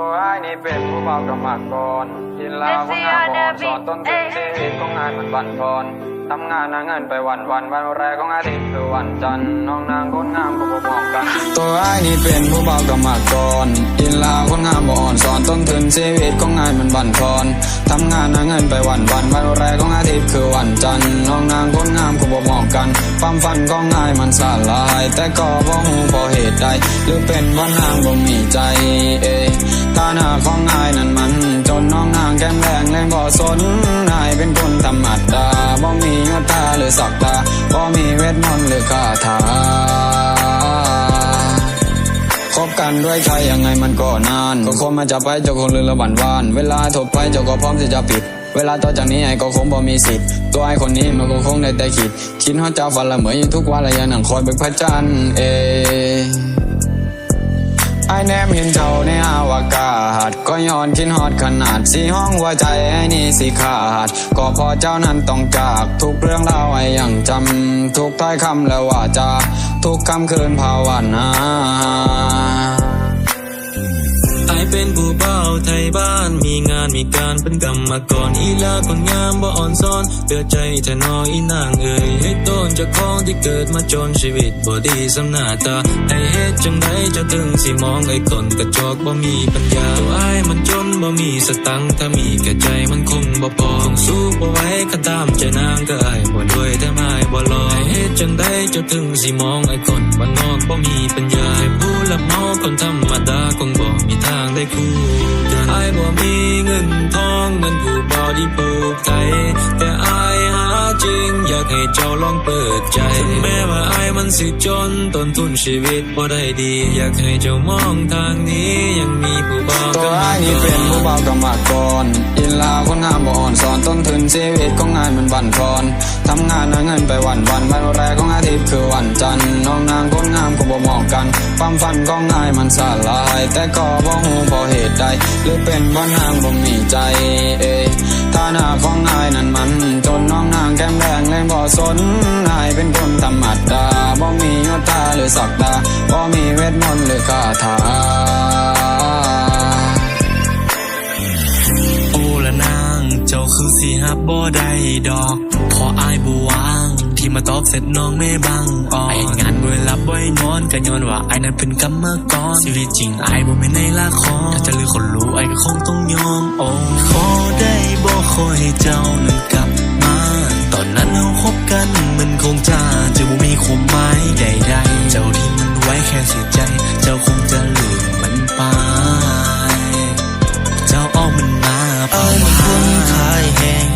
ตัวไอ้ายนี่เป็นผู้เบากรรมากรกินลาวของงานบอนสอนต้นทุนชีวิตของงานมันบั่นทอน ทำงานหาเงินไปวันวันวันแรกของอาทิตย์คือวันจันทร์น้องนางคนงามก็บ่มองกัน ตัวไอ้นี่เป็นผู้เบากรรมากรกินลาวคนงามบ่อ่อนสอนต้นทุนชีวิตของงานมันบั่นทอนทำงานหาเงินไปวันวันวันแรกของอาทิตย์คือวันจันทร์น้องนางคนงามก็บ่มองกัน ความฝันของงายมันสลาย แต่ก็บ่ฮู้เพราะเหตุใดหรือเป็นวันนางบ่มีใจเอฐานะของนายนั้นมัน นน้องนางแก้มแรงเลยบ่สนนายเป็นคนธรรมดาบ่มียศตาหรือศักดาบ่มีเวทมนต์หรือคาถาคบกันด้วยใจยังไงมันก็นานก็คงมาจะไปเจ้าคงลืมละบันวาน เวลาถบไปเจ้าก็พร้อมที่จะปิด เวลาต่อจากนี้ไอ้ก็คงบ่มีสิทธิ์ ตัวไอ้คนนี้มันก็คงได้แต่คิด คิดฮอดเจ้าฝันละเหมยทุกวันละยันนั่งคอยเบิกพระจันทร์เอ แนมเห็นเจ้าในอวกาศก็ย้อนคิดฮอดขนาดสีห้องหัวใจไอ้นี่สิขาด ก็พอเจ้านั้นต้องจาก ทุกเรื่องราวไอ้ยังจำ ทุกท้ายคำและว่าจาทุกคำคืนภาวนา บ้านมีงานมีการเป็นกรรมกรอีลาคนงามบ่อ่อนซ้อนเดือใจแทนออีนางเอ่ยให้ต้นจากของที่เกิดมาจนชีวิตบ่ดีสำหน้าตาไอเฮ็ดจังไดจะถึงสิมองไอ้คนกระจอกบ่มีปัญญาตัวไอ้มันจนบ่มีสตังค์ถ้ามีแก่ใจมันคงบ่พอคงสู้บ่ไหวคันตามใจนางก็ไอ้ายบ่รวยแต่ไม่บ่รอไอเฮ็ดจังไดจะถึงสิมองไอ้คนบ้านนอกบ่มีปัญญาผู้รับเหมาคนธรรมดาคงบ่มีทางได้คู่ายบ่มีเงินทองเงินผู้บ่าวที่ปลูกใจแต่ไอ้ายหาจริง อยากให้เจ้าลองเปิดใจถึงแม้ว่าไอ้ายมันสิจนต้นทุนชีวิตบ่ได้ดี อยากให้เจ้ามองทางนี้ยังมีผู้บ่าวตัวไอ้นี่เป็นผู้เบากรรมากรอินลาวคนงามบ่ ชีวิตของงานมันบั่นทอนทำงานหาเงินไปวันวันวันแรกของอาทิตย์คือวันจันทร์น้องนางคนงามก็บ่มองกัน ความฝันของนายมันสลาย แต่ก็บ่ฮู้เพราะเหตุใด หรือเป็นว่านางบ่มีใจเอฐานะของนายนั้นมัน จนน้องนางแก้มแดงเลยบ่สนนายเป็นคนธรรมดาบ่มียศตาหรือศักดาบ่มีเวทมนต์หรือคาถา บบ่ได้ดอก พออายบวาง ที่มาตอบเสร็จน้องไม่บังอ่อนไองานบ่หลับบ่นอนก็ย้อนว่าไอ้นั้นเป็นกรรมกรชีวิตจริงไอ้บ่แม่นในละครถ้าจะลือคนรู้ไอ้ก็คงต้องยอมโอ้ขอได้บ่ขอให้เจ้านั้นกลับมาตอนนั้นเราคบกันมันคงจะจะบ่มีความหมายใดๆเจ้าที่มันไว้แค่เสียใจ เจ้าคงจะลืมมันไปเจ้าเอมันมาอามันคนขายแหงทำง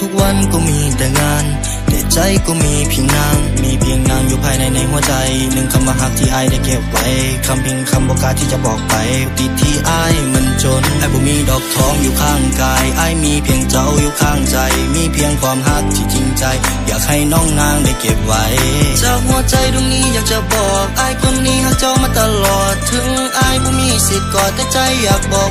ทุกวันก็มีแต่งานแต่ใจก็มีเพียงนาง มีเพียงนางอยู่ภายในในหัวใจ หนึ่งคำว่าหักที่ไอได้เก็บไว้คำเพียงคำบอกกาที่จะบอกไปติดที่ไอมันจนไอบ่มีดอกทองอยู่ข้างกาย ไอมีเพียงเจ้าอยู่ข้างใจ มีเพียงความหักที่จริงใจ อยากให้น้องนางได้เก็บไว้ จากหัวใจตรงนี้อยากจะบอกไอคนนี้หักเจ้ามาตลอด ถึงไอบ่มีสิทธิ์กอดแต่ใจอยากบอก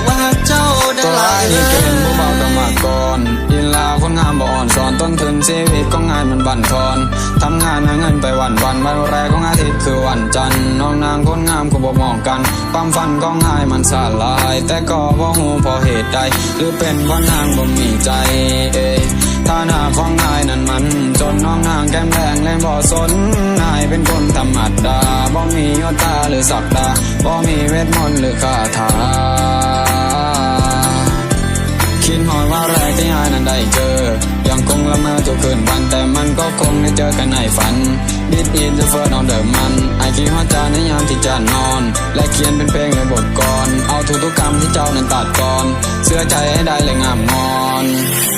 ต้นทุนชีวิตของงานมันบั่นทอนทำงานหาเงินไปวันวันวันแรกของอาทิตย์คือวันจันทร์น้องนางคนงามก็บ่มองกัน ความฝันของงายมันสลาย แต่ก็บ่ฮู้เพราะเหตุใด หรือเป็นว่านางบ่มีใจเอฐานะของนายนั้นมัน จนน้องนางแก้มแดงเลยบ่สนนายเป็นคนธรรมดาบ่มียศตาหรือศักดาบ่มีเวทมนต์หรือคาถาคิดหอดว่าแรกที่อายนั้นได้เจอังคงละเมอทุกคืนวันแต่มันก็คงได้เจอกันในฝัน This is the first on the มันไอคิดฮอดจาในยามที่จะนอน และเขียนเป็นเพลงในบทกรเอาทุกๆคำที่เจ้านั้นตัดก่อนเสื้อใจให้ได้เลยงามงอน